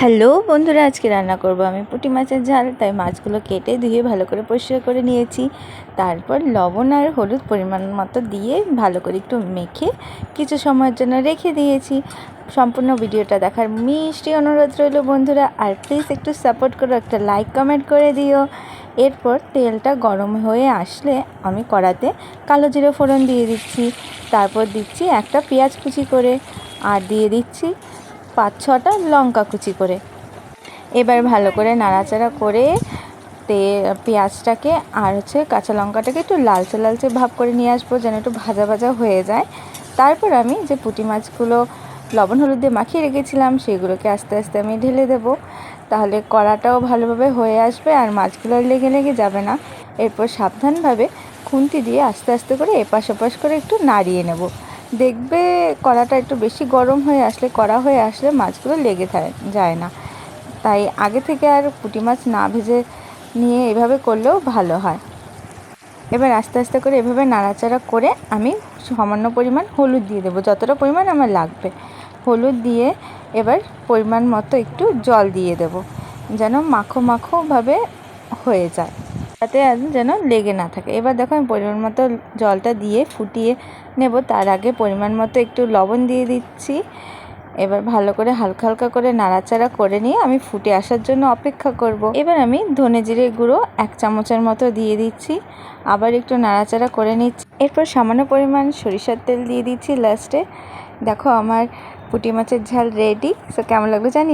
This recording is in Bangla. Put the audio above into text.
হ্যালো বন্ধুরা, আজকে রান্না করব আমি পুঁটি মাছের ঝাল, তাই মাছগুলো কেটে ধুয়ে ভালো করে পরিষ্কার করে নিয়েছি। তারপর লবণ আর হলুদ পরিমাণ মতো দিয়ে ভালো করে একটু মেখে কিছু সময়ের জন্য রেখে দিয়েছি। সম্পূর্ণ ভিডিওটা দেখার মিষ্টি অনুরোধ রইল বন্ধুরা, আর প্লিজ একটু সাপোর্ট করো, একটা লাইক কমেন্ট করে দিও। এরপর তেলটা গরম হয়ে আসলে আমি কড়াতে কালো জিরে ফোড়ন দিয়ে দিচ্ছি। তারপর দিচ্ছি একটা পেঁয়াজ কুচি করে, আর দিয়ে দিচ্ছি পাঁচ ছটা লঙ্কা কুচি করে। এবার ভালো করে নাড়াচাড়া করে তে পেঁয়াজটাকে আর হচ্ছে কাঁচা লঙ্কাটাকে একটু লালচে লালচে ভাব করে নিয়ে আসব যেন একটু ভাজা ভাজা হয়ে যায়। তারপর আমি যে পুঁটি মাছগুলো লবণ, হলুদ দিয়ে মাখিয়ে রেখেছিলাম সেগুলোকে আস্তে আস্তে আমি ঢেলে দেবো। তাহলে কড়াটাও ভালোভাবে হয়ে আসবে আর মাছগুলো লেগে লেগে যাবে না। এরপর সাবধানভাবে খুন্তি দিয়ে আস্তে আস্তে করে এপাশ ওপাশ করে একটু নাড়িয়ে নেব। দেখবে কড়াটা একটু বেশি গরম হয়ে আসলে, কড়া হয়ে আসলে মাছগুলো লেগে যায় না। তাই আগে থেকে আর পুঁটি মাছ না ভেজে নিয়ে এভাবে করলেও ভালো হয়। এবার আস্তে আস্তে করে এভাবে নাড়াচাড়া করে আমি সামান্য পরিমাণ হলুদ দিয়ে দেবো, যতটা পরিমাণ আমার লাগবে। হলুদ দিয়ে এবার পরিমাণ মতো একটু জল দিয়ে দেব, যেন মাখো মাখোভাবে হয়ে যায়। তাতে যেন লেগে না থাকে। এবার দেখো আমি পরিমাণ মতো জলটা দিয়ে ফুটিয়ে নেব। তার আগে পরিমাণ মতো একটু লবণ দিয়ে দিচ্ছি। এবার ভালো করে হালকা হালকা করে নাড়াচাড়া করে নিয়ে আমি ফুটে আসার জন্য অপেক্ষা করব। এবার আমি ধনে জিরে গুঁড়ো এক চামচের মতো দিয়ে দিচ্ছি। আবার একটু নাড়াচাড়া করে নিচ্ছি। এরপর সামান্য পরিমাণ সরিষার তেল দিয়ে দিচ্ছি লাস্টে। দেখো আমার পুঁটি মাছের ঝাল রেডি। সো কেমন লাগল জানি